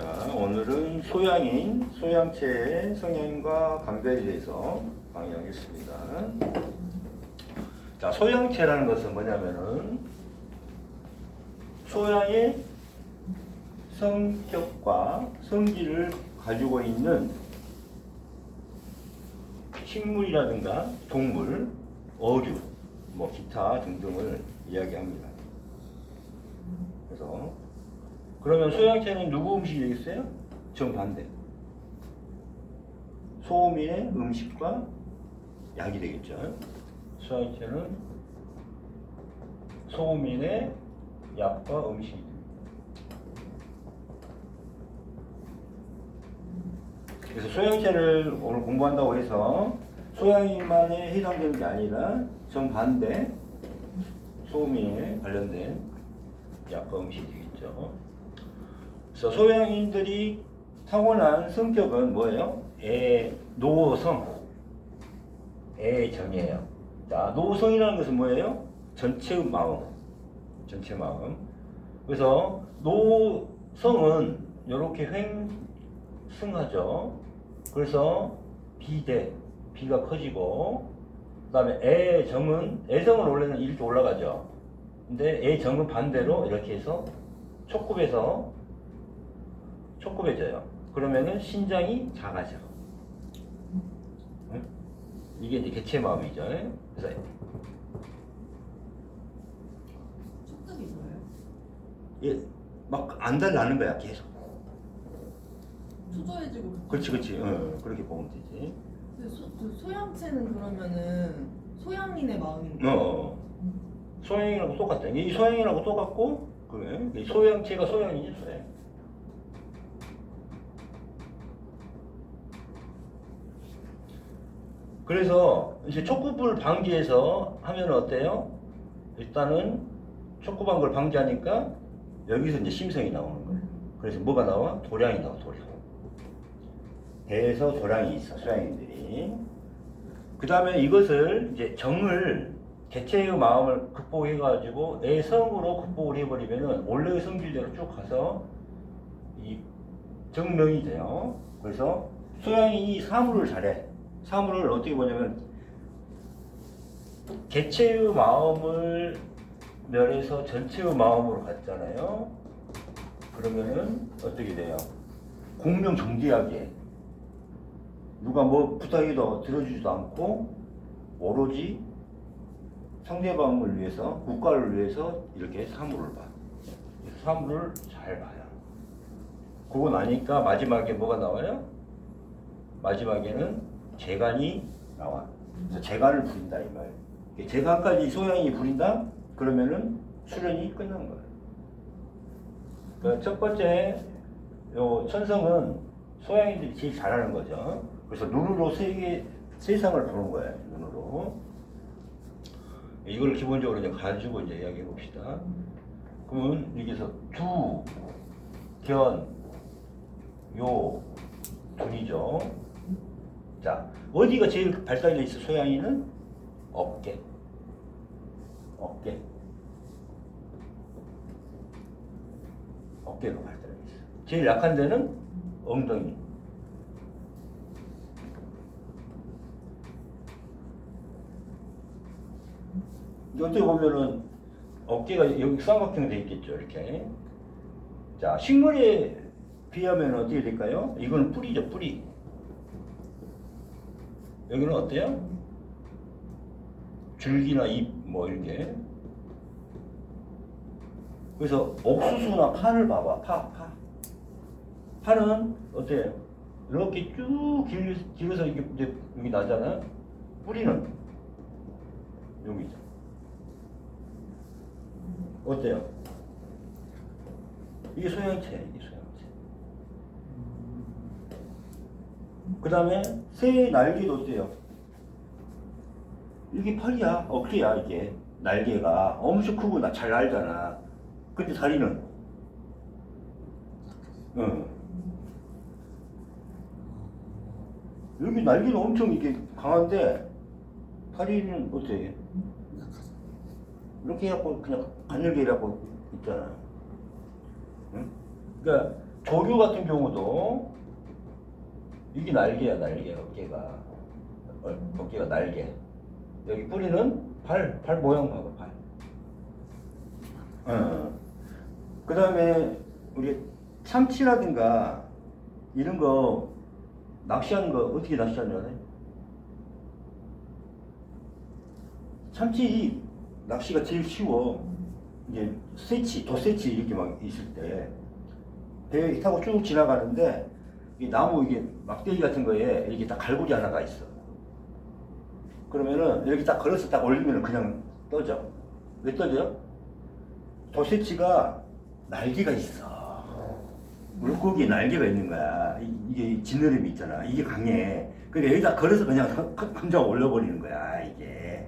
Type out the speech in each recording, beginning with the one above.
자, 오늘은 소양인, 소양체의 성향과 강좌에 대해서 강의하겠습니다. 자, 소양체라는 것은 뭐냐면은 소양의 성격과 성질을 가지고 있는 식물이라든가 동물, 어류, 뭐 기타 등등을 이야기합니다. 그래서 그러면 소양체는 누구 음식이 되겠어요? 정반대. 소민의 음식과 약이 되겠죠. 소양체는 소민의 약과 음식이. 그래서 소양체를 오늘 공부한다고 해서 소양인만에 해당되는 게 아니라 정반대 소민에 관련된 약과 음식이 되겠죠. 그래서 소양인들이 타고난 성격은 뭐예요? 애, 노성, 애정이에요. 자, 노성이라는 것은 뭐예요? 전체의 마음, 전체 마음. 그래서 노성은 이렇게 횡승하죠. 그래서 비대, 비가 커지고, 그 다음에 애정은 애정은 원래는 이렇게 올라가죠. 근데 애정은 반대로 이렇게 해서 촉급에서 촉급해져요. 그러면은 신장이 작아져. 응? 이게 이제 개체 마음이죠. 그래서 촉각이 뭐예요? 예, 막 안 달라는 거야 계속. 초조해지고 그렇지, 그렇지. 어, 그렇게 보면 되지. 근데 소, 그 소양체는 그러면은 소양인의 마음인 거예요? 어, 소양이라고 똑같다. 이 소양이라고 똑같고, 그래. 이 소양체가 소양이지 소양. 그래서 이제 촉구불 방지해서 하면 어때요? 일단은 촉구방 걸 방지하니까 여기서 이제 심성이 나오는 거예요. 그래서 뭐가 나와? 도량이 나와, 도량. 배에서 도량이 있어, 소양인들이. 그 다음에 이것을 이제 정을 개체의 마음을 극복해가지고 애성으로 극복을 해버리면은 원래의 성질대로 쭉 가서 이 정명이 돼요. 그래서 소양이 이 사물을 잘해. 사물을 어떻게 보냐면 개체의 마음을 면에서 전체의 마음으로 갔잖아요. 그러면은 어떻게 돼요? 공명정대하게 누가 뭐 부탁해도 들어주지도 않고 오로지 상대방을 위해서 국가를 위해서 이렇게 사물을 봐. 사물을 잘 봐요. 그거 나니까 마지막에 뭐가 나와요? 마지막에는 재간이 나와. 그래서 재간을 부린다 이 말. 재간까지 소양이 부린다? 그러면은 수련이 끝난 거예요. 그첫 번째 요 천성은 소양인들이 제일 잘하는 거죠. 그래서 눈으로 세계 세상을 보는 거예요. 눈으로. 이걸 기본적으로 이제 가지고 이제 이야기해 봅시다. 그러면 여기서 두, 견, 요, 둘이죠. 자, 어디가 제일 발달돼 있어? 소양이는 어깨. 어깨. 어깨가 발달돼 있어. 제일 약한 데는 엉덩이. 어떻게 보면은 어깨가 여기 쌍각형 돼 있겠죠, 이렇게. 자, 식물에 비하면 어떻게 될까요? 이거는 뿌리죠, 뿌리. 여기는 어때요? 줄기나 잎, 뭐 이렇게. 그래서 옥수수나 파를 봐봐, 파, 파. 파는 어때요? 이렇게 쭉 길, 길어서 이제 여기 나잖아. 뿌리는 여기죠. 어때요? 이게 소형체, 이게 소형체. 그 다음에 새 날개도 어때요? 이게 팔이야, 어깨야, 이게. 날개가 엄청 크고 나 잘 날잖아. 근데 다리는? 응. 여기 날개는 엄청 이게 강한데, 다리는 어때? 이렇게 해갖고 그냥 해갖고 있잖아. 응? 그러니까 조류 같은 경우도 이게 날개야 날개 어깨가 어, 어깨가 날개 여기 뿌리는 발, 발 모양 봐봐 발. 어. 그 다음에 우리 참치라든가 이런 거 낚시하는 거 어떻게 낚시하는 줄? 참치 낚시가 제일 쉬워. 이제 세치, 도세치 이렇게 막 있을 때 배 타고 쭉 지나가는데 이 나무 이게 막대기 같은 거에 이렇게 딱 갈고리 하나가 있어. 그러면은 여기 딱 걸어서 딱 올리면 그냥 떠져. 왜 떠져? 도세치가 날개가 있어. 물고기에 날개가 있는 거야. 이- 이게 지느러미 있잖아. 이게 강해. 그러니까 여기다 걸어서 그냥 감자 올려버리는 거야. 이게.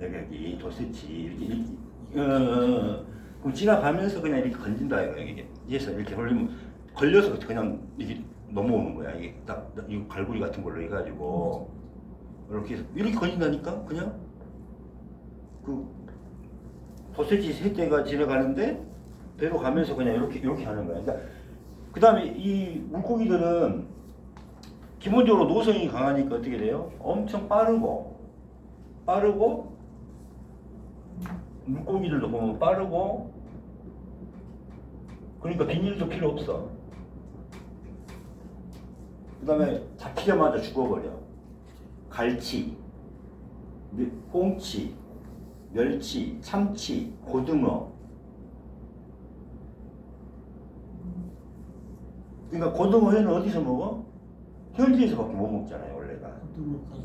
여기 여기 도세치 이렇게, 이렇게 어, 어, 어. 지나가면서 그냥 이렇게 건진다 이거 이게 위에서 이렇게 올리면 걸려서 그냥 이게 넘어오는 거야. 이게 딱 이 갈고리 같은 걸로 해가지고 이렇게 해서 이렇게 건진다니까 그냥 그 도세지 세 대가 지나가는데 배로 가면서 그냥 이렇게 이렇게 하는 거야. 그러니까 그 다음에 이 물고기들은 기본적으로 노성이 강하니까 어떻게 돼요? 엄청 빠르고 빠르고 물고기들도 보면 빠르고 그러니까 비닐도 필요 없어. 그 다음에 잡히자마자 죽어버려. 갈치, 미- 꽁치, 멸치, 참치, 고등어. 그러니까 고등어 회는 어디서 먹어? 현지에서밖에 못 먹잖아요, 원래가.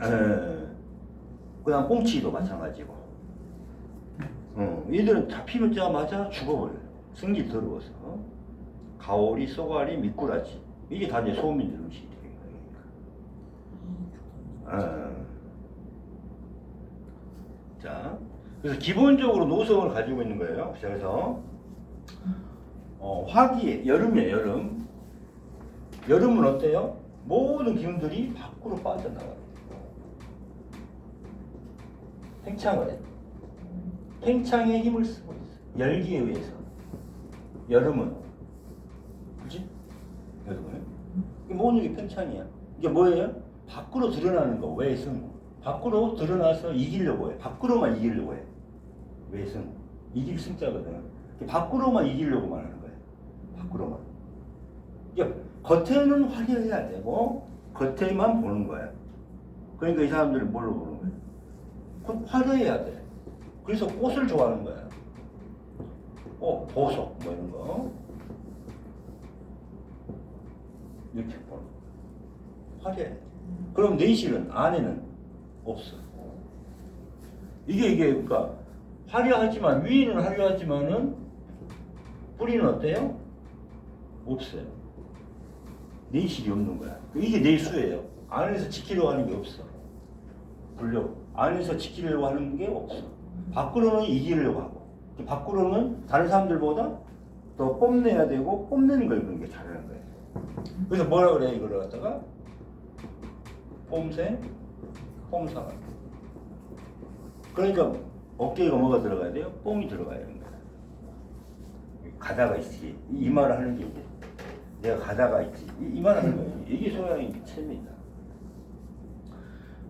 예. 그다음 꽁치도 마찬가지고. 어, 얘들은 잡히자마자 죽어버려. 승질 더러워서. 가오리, 쏘가리, 미꾸라지. 이게 다 이제 소민들 음식이 되는 어. 자, 그래서 기본적으로 노성을 가지고 있는 거예요. 그래서 어, 화기 여름이에요, 여름. 여름은 어때요? 모든 기운들이 밖으로 빠져나가요. 팽창을 해. 팽창의 힘을 쓰고 있어. 열기에 의해서. 여름은. 그지? 여름은. 이게 모든 게 팽창이야. 이게 뭐예요? 밖으로 드러나는 거, 외승. 밖으로 드러나서 이기려고 해. 밖으로만 이기려고 해. 외승. 이길 승자거든. 밖으로만 이기려고만 하는 거야. 밖으로만. 겉에는 화려해야 되고, 겉에만 보는 거야. 그러니까 이 사람들은 뭘로 보는 거야? 곧 화려해야 돼. 그래서 꽃을 좋아하는 거야. 어, 보석, 뭐 이런 거. 이렇게 보는 거. 화려해. 그럼 내실은, 안에는 없어. 이게, 이게, 그러니까, 화려하지만, 위에는 화려하지만은, 뿌리는 어때요? 없어요. 내실이 없는 거야. 이게 내수예요. 안에서 지키려고 하는 게 없어. 불려 안에서 지키려고 하는 게 없어. 밖으로는 이기려고 하고, 밖으로는 다른 사람들보다 더 뽐내야 되고 뽐내는 걸 그런 게 잘하는 거예요. 그래서 뭐라 그래 이걸 갖다가 뽐새, 뽐사가. 그러니까 어깨에 뭐가 들어가야 돼요? 뽕이 들어가야 거야. 가다가 있지. 이- 이 말을 하는 게 이제 내가 가다가 있지. 이, 이 말을 하는 거예요. 이게 소양의 체입니다.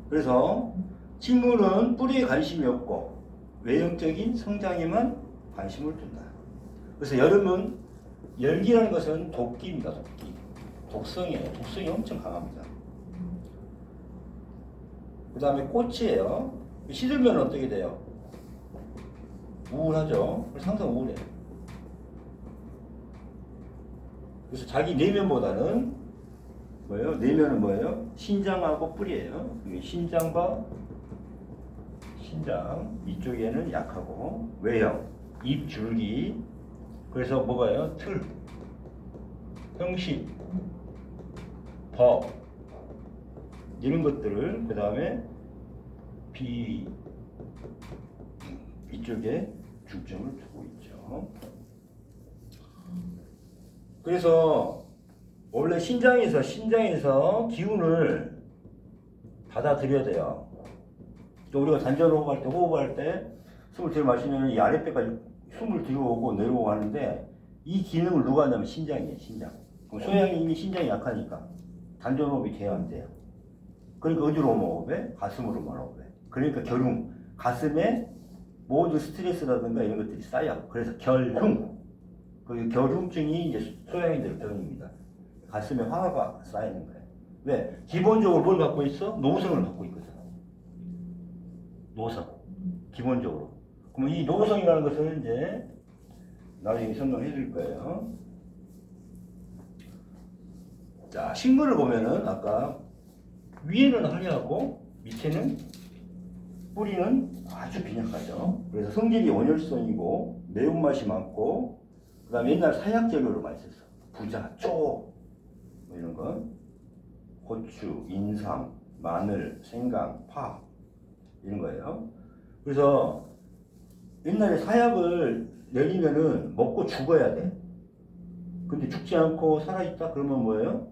그래서 식물은 뿌리에 관심이 없고 외형적인 성장에만 관심을 둔다. 그래서 여름은 열기라는 것은 도끼입니다. 도끼. 독성이에요. 독성이 엄청 강합니다. 그 다음에 꽃이에요. 시들면 어떻게 돼요? 우울하죠. 항상 우울해. 그래서 자기 내면보다는 뭐예요? 내면은 뭐예요? 신장하고 뿌리예요. 신장과 신장 이쪽에는 약하고 외형, 입 줄기. 그래서 뭐가요? 틀, 형식, 법 이런 것들을 그 다음에 비 이쪽에 중점을 두고 있죠. 그래서 원래 신장에서 신장에서 기운을 받아들여야 돼요. 또 우리가 단전 호흡할 때 호흡할 때 숨을 들이마시면 이 아랫배까지 숨을 들어오고 내려오고 하는데 이 기능을 누가 하냐면 신장이에요, 신장. 소양이 이미 신장이 약하니까 단전 호흡이 돼야 안 돼요. 그러니까 어디로만 호흡해? 가슴으로만 호흡해. 그러니까 결흉, 가슴에 모든 스트레스라든가 이런 것들이 쌓여. 그래서 결흉. 그 결흉증이 이제 소양인들 병입니다. 가슴에 화가 쌓이는 거예요. 왜? 기본적으로 뭘 갖고 있어? 노성을 갖고 있거든. 노성. 기본적으로. 그럼 이 노성이라는 것은 이제 나중에 설명해 줄 거예요. 자, 식물을 보면은 아까 위에는 화려하고 밑에는 뿌리는 아주 빈약하죠. 그래서 성질이 온열성이고 매운맛이 많고 그다음에 옛날 사약 재료로 많이 썼어. 부자, 쪽 뭐 이런 거, 고추, 인삼, 마늘, 생강, 파 이런 거예요. 그래서 옛날에 사약을 내리면은 먹고 죽어야 돼. 근데 죽지 않고 살아있다 그러면 뭐예요?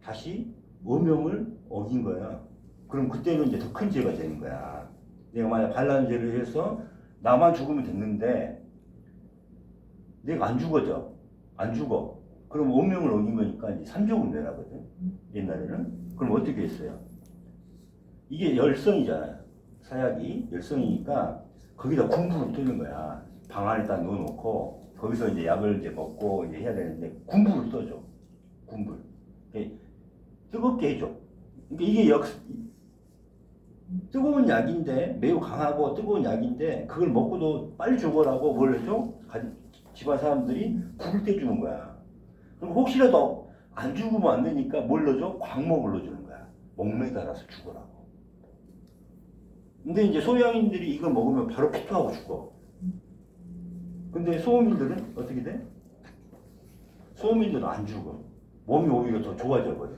다시 어명을 어긴 거야. 그럼 그때는 이제 더 큰 죄가 되는 거야. 내가 만약 반란 죄를 해서 나만 죽으면 됐는데 내가 안 죽어져. 안 죽어. 그럼 어명을 어긴 거니까 이제 삼족을 내라거든. 옛날에는. 그럼 어떻게 했어요? 이게 열성이잖아요. 사약이 열성이니까 거기다 군부를 뜨는 거야. 방 안에 딱 넣어놓고 거기서 이제 약을 이제 먹고 이제 해야 되는데 군부를 떠줘. 군불. 뜨겁게 해줘. 그러니까 이게 역 뜨거운 약인데 매우 강하고 뜨거운 약인데 그걸 먹고도 빨리 죽어라고 뭘 해줘? 가- 집안 사람들이 불을 떼주는 거야. 그럼 혹시라도 안 죽으면 안 되니까 뭘 넣어줘? 광목을 넣어주는 거야. 목매 달아서 죽어라고. 근데 이제 소양인들이 이걸 먹으면 바로 피토하고 죽어. 근데 소음인들은 어떻게 돼? 소음인들은 안 죽어. 몸이 오히려 더 좋아져 버려.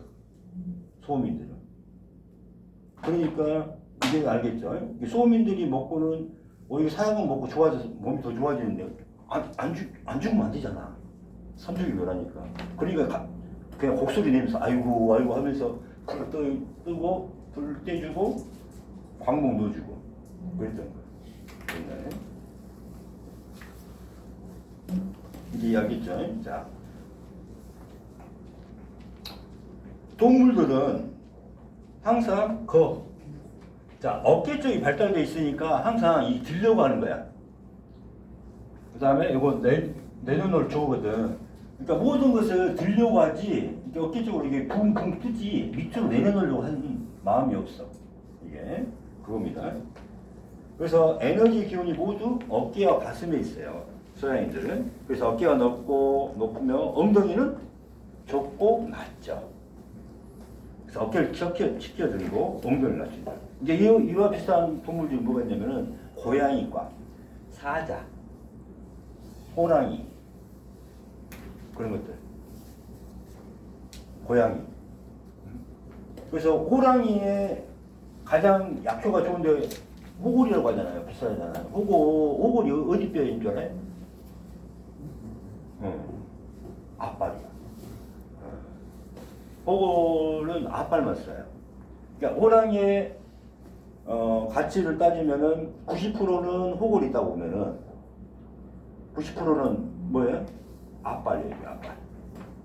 소음인들은. 그러니까 이제 알겠죠? 이 소음인들이 먹고는 오히려 사약은 먹고 좋아져서 몸이 더 좋아지는데 안, 안, 죽, 안 죽으면 안 되잖아. 삼족이 묘라니까. 그러니까 가- 그냥 곡소리 내면서 아이고 아이고 하면서 불 떠, 뜨고 불 떼주고 광목 넣어주고 그랬던 거예요. 이제 이야기했죠. 자, 동물들은 항상 거, 자 어깨 쪽이 발달돼 있으니까 항상 이 들려고 하는 거야. 그 다음에 이거 내 내려놓을 조거든. 그러니까 모든 것을 들려고 하지 이렇게 어깨 쪽으로 이게 붕붕 뜨지 밑으로 내려놓으려고 하는 마음이 없어. 이게 그겁니다. 그래서 에너지 기운이 모두 어깨와 가슴에 있어요. 소양인들은. 그래서 어깨가 높고 높으면 엉덩이는 좁고 낮죠. 그래서 어깨를 치켜, 치켜드리고 엉덩이를 낮춘다. 이제 이, 이와 비슷한 동물들이 뭐가 있냐면은 고양이과 사자, 호랑이 그런 것들. 고양이. 그래서 호랑이의 가장 약효가 좋은데 호골이라고 하잖아요. 비싸잖아요. 호골, 호골이 어디 뼈인 줄 알아요? 응. 앞발이야. 호골은 앞발만 써요. 그러니까 호랑이의 어, 가치를 따지면은 90%는 호골이 있다고 보면은 90%는 뭐예요? 앞발이에요, 앞발.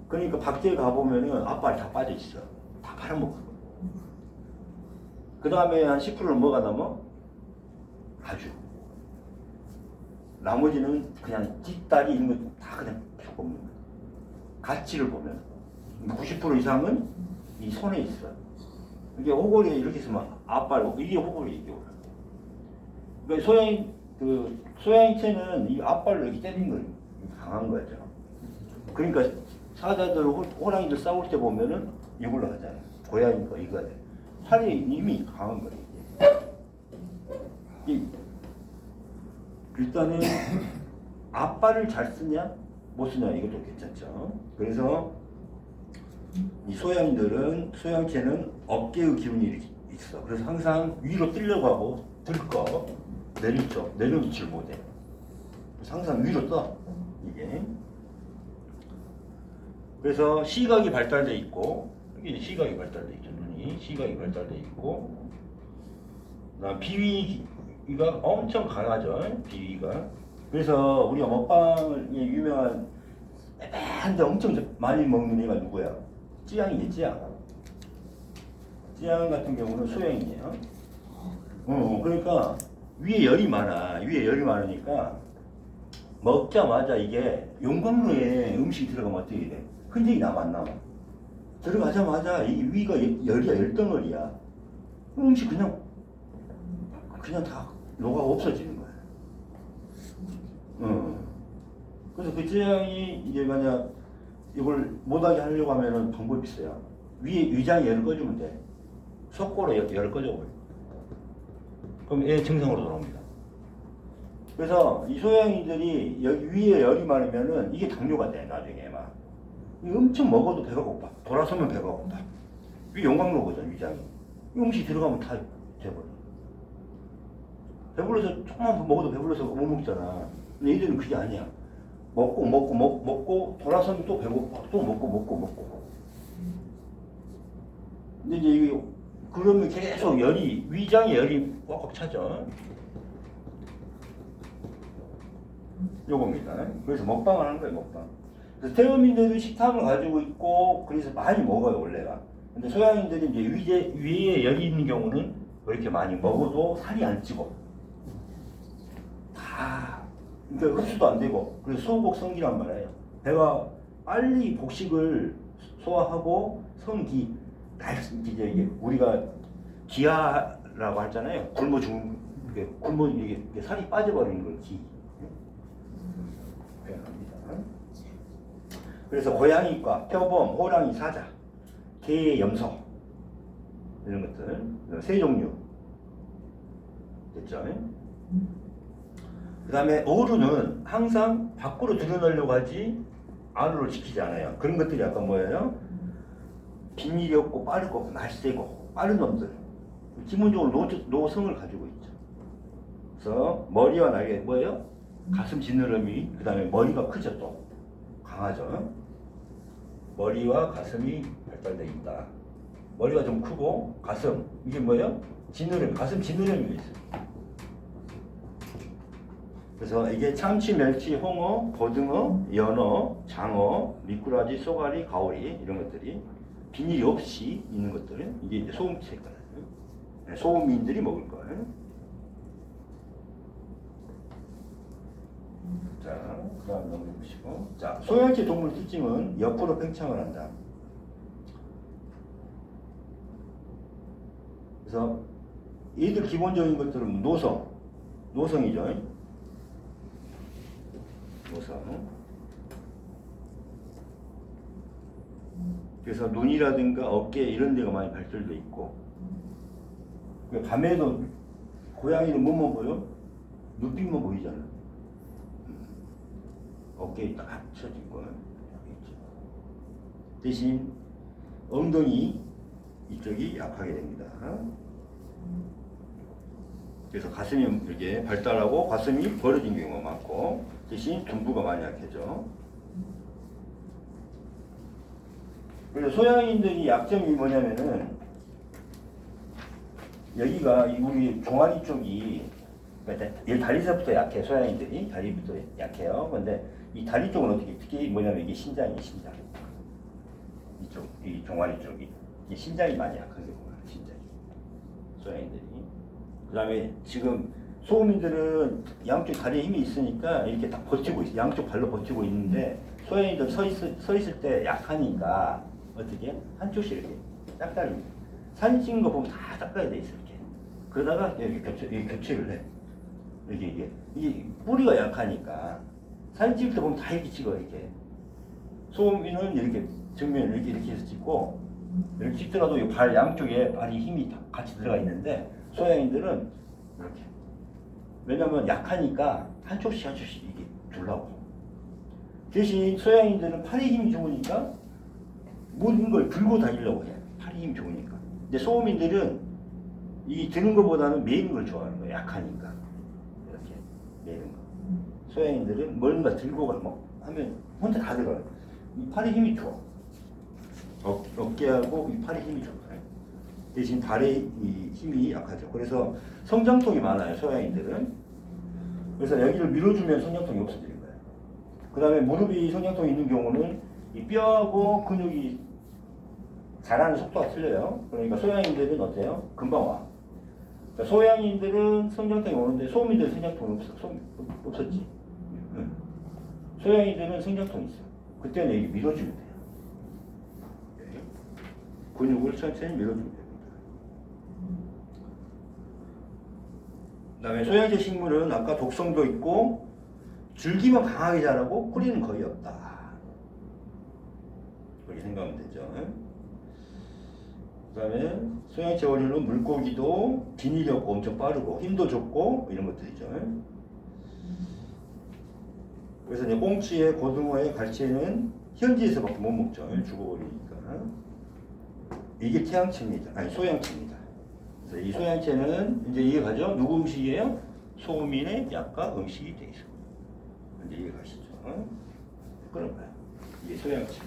그러니까 밖에 가보면은 앞발이 다 빠져 있어. 다 팔아먹고. 그 다음에 한 10%는 뭐가 남아? 가죽. 나머지는 그냥 뒷다리 이런 거 다 그냥 필요 없는 거야. 가치를 보면 90% 이상은 이 손에 있어. 이게 호골이 이렇게 있으면 앞발, 이게 호골이 이게. 그러니까 소양 그 소양체는 이 앞발로 이렇게 때리는 거 강한 거죠. 그러니까 사자들 호- 호랑이들 싸울 때 보면은 이걸로 하잖아요. 고양이 거 이거 돼. 팔이 이미 강한 거예요. 이- 일단은 앞발을 잘 쓰냐 못 쓰냐 이것도 괜찮죠. 그래서 이 소양들은 소양체는 어깨의 기운이 있어. 그래서 항상 위로 뛰려고 하고 들거 쪽 내려놓질 못해. 그래서 항상 위로 떠 이게. 그래서 시각이 발달돼 있고 여기 시각이 발달돼 있죠 눈이 시각이 발달돼 있고 그다음 비위가 엄청 강하죠 비위가 그래서 우리가 먹방에 유명한 애매한데 엄청 많이 먹는 애가 누구야? 찌양이지 찌양. 찌양 같은 경우는 소양이에요. 어, 그러니까 위에 열이 많아. 위에 열이 많으니까 먹자마자 이게 용광로에 음식이 들어가면 어떻게 돼? 흔적이 남아 안 남아? 들어가자마자 이 위가 열- 열이야 열덩어리야. 음식 그냥 그냥 다 녹아 없어지는 거야. 어. 그래서 그 찌양이 이제 만약 이걸 못하게 하려고 하면은 방법이 있어요. 위에 위장에 열을 꺼주면 돼. 속고로 열- 열을 꺼줘버려. 그럼 얘 정상으로 돌아옵니다. 그래서 이 소양이들이 여기 위에 열이 많으면은 이게 당뇨가 돼 나중에 막이 엄청 먹어도 배가 고파 돌아서면 배가 고파 위 용광로거든 위장이 이 음식 들어가면 다 돼버려 배불러서 조금만 먹어도 배불러서 못 먹잖아 근데 얘들은 그게 아니야 먹고 먹고 먹, 먹고 돌아서면 또 배고파 또 먹고 먹고 먹고 근데 이제 이게 그러면 계속 열이 위장에 열이 꽉꽉 차죠 요겁니다. 그래서 먹방을 하는 거예요, 먹방. 그래서 태음인들은 식탐을 가지고 있고, 그래서 많이 먹어요, 원래가. 근데 소양인들이 이제 위에, 위에 열이 있는 경우는 그렇게 많이 먹어도 살이 안 찌고, 다, 그러니까 흡수도 안 되고, 그래서 소복 성기란 말이에요. 배가 빨리 복식을 소화하고, 성기, 날, 이제 이게 우리가 기아라고 하잖아요. 굶어 죽는, 이게 굶어, 이게, 살이 빠져버리는 걸 기. 표현합니다. 그래서 고양이과, 표범, 호랑이, 사자, 개, 염소 이런 것들 세 종류 됐죠? 그 다음에 어루는 항상 밖으로 드러내려고 하지 안으로 지키지 않아요. 그런 것들이 약간 뭐예요? 빈일이 없고 빠르고 날쌔고 빠른 놈들 기본적으로 노, 노성을 가지고 있죠. 그래서 머리와 날개 뭐예요? 가슴 지느러미 그 다음에 머리가 크죠 또 강하죠 머리와 가슴이 발달되어 있다 머리가 좀 크고 가슴 이게 뭐예요? 지느러미 가슴 지느러미가 있어요 그래서 이게 참치, 멸치, 홍어, 고등어, 연어, 장어, 미꾸라지, 쏘가리, 가오리 이런 것들이 비닐이 없이 있는 것들은 이게 이제 소음체거든요 소음인들이 먹을 거예요 자, 그 다음 넘겨보시고. 자, 소형체 동물 특징은 옆으로 팽창을 한다. 그래서 얘들 기본적인 것들은 노성, 노성이죠. 노성. 그래서 눈이라든가 어깨 이런 데가 많이 발달돼 있고. 그 밤에도 고양이는 뭐만 보여? 눈빛만 보이잖아. 어깨에 딱 쳐진 거는. 대신 엉덩이 이쪽이 약하게 됩니다. 그래서 가슴이 이렇게 발달하고 가슴이 벌어진 경우가 많고 대신 둔부가 많이 약해져. 그래서 소양인들이 약점이 뭐냐면은 여기가 이 우리 종아리 쪽이 그러니까 이 다리서부터 약해 소양인들이. 다리부터 약해요. 근데 이 다리 쪽은 어떻게 특히 뭐냐면 이게 신장이 신장. 이쪽 이 종아리 쪽이. 이게 신장이 많이 약한 경우가 신장이. 소양인들이. 그다음에 지금 소음인들은 양쪽 다리에 힘이 있으니까 이렇게 딱 버티고 있어 양쪽 발로 버티고 있는데 소양인들 서, 있, 서 있을 때 약하니까 어떻게? 한쪽씩 이렇게 짝다리 사진 찍은 거 보면 다 짝다리 돼 있어 이렇게. 그러다가 이렇게 교체 이렇게 교체를 해. 이게 이게. 이 뿌리가 약하니까 사진 찍을 때 보면 다 이렇게 찍어 이렇게. 소음이는 이렇게 정면 이렇게 이렇게 해서 찍고 이렇게 찍더라도 이 발 양쪽에 발이 힘이 다 같이 들어가 있는데 소양인들은 이렇게 왜냐면 약하니까 한 쪽씩 한 쪽씩 이게 둘라고. 대신 소양인들은 팔에 힘이 좋으니까 모든 걸 들고 다니려고 해. 팔에 힘이 좋으니까. 근데 소음인들은 이 드는 것보다는 매는 걸 좋아하는 거야. 약하니까. 이렇게 매는 거. 소양인들은 뭔가 들고 가, 뭐 하면 혼자 다 들어요. 이 팔에 힘이 줘. 어, 어깨하고 이 팔에 힘이 좋아요. 대신 이 힘이 약하죠. 그래서 성장통이 많아요, 소양인들은. 그래서 여기를 밀어주면 성장통이 없어지는 거예요. 그 다음에 무릎이 성장통이 있는 경우는 이 뼈하고 근육이 자라는 속도가 틀려요. 그러니까 소양인들은 어때요? 금방 와. 그러니까 소양인들은 성장통이 오는데 소음인들 성장통이 없어. 소, 없었지. 응. 소양인들은 성장통이 있어. 그때는 이게 밀어주면 돼요. 오케이. 근육을 천천히 밀어주면 됩니다. 그다음에 소양제 식물은 아까 독성도 있고 줄기만 강하게 자라고 뿌리는 거의 없다. 그렇게 생각하면 되죠. 그다음에 소양제 원료는 물고기도 기능이 없고 엄청 빠르고 힘도 좋고 이런 것들이죠. 그래서 이제 꽁치에 고등어에 갈치에는 현지에서밖에 못 먹죠. 죽어버리니까. 이게 태양체입니다. 아니 소양체입니다. 이 소양체는 이제 이해가죠? 누구 음식이에요? 소민의 약과 음식이 돼 있어. 이제 이해 가시죠? 그런 거야. 이게 소양체.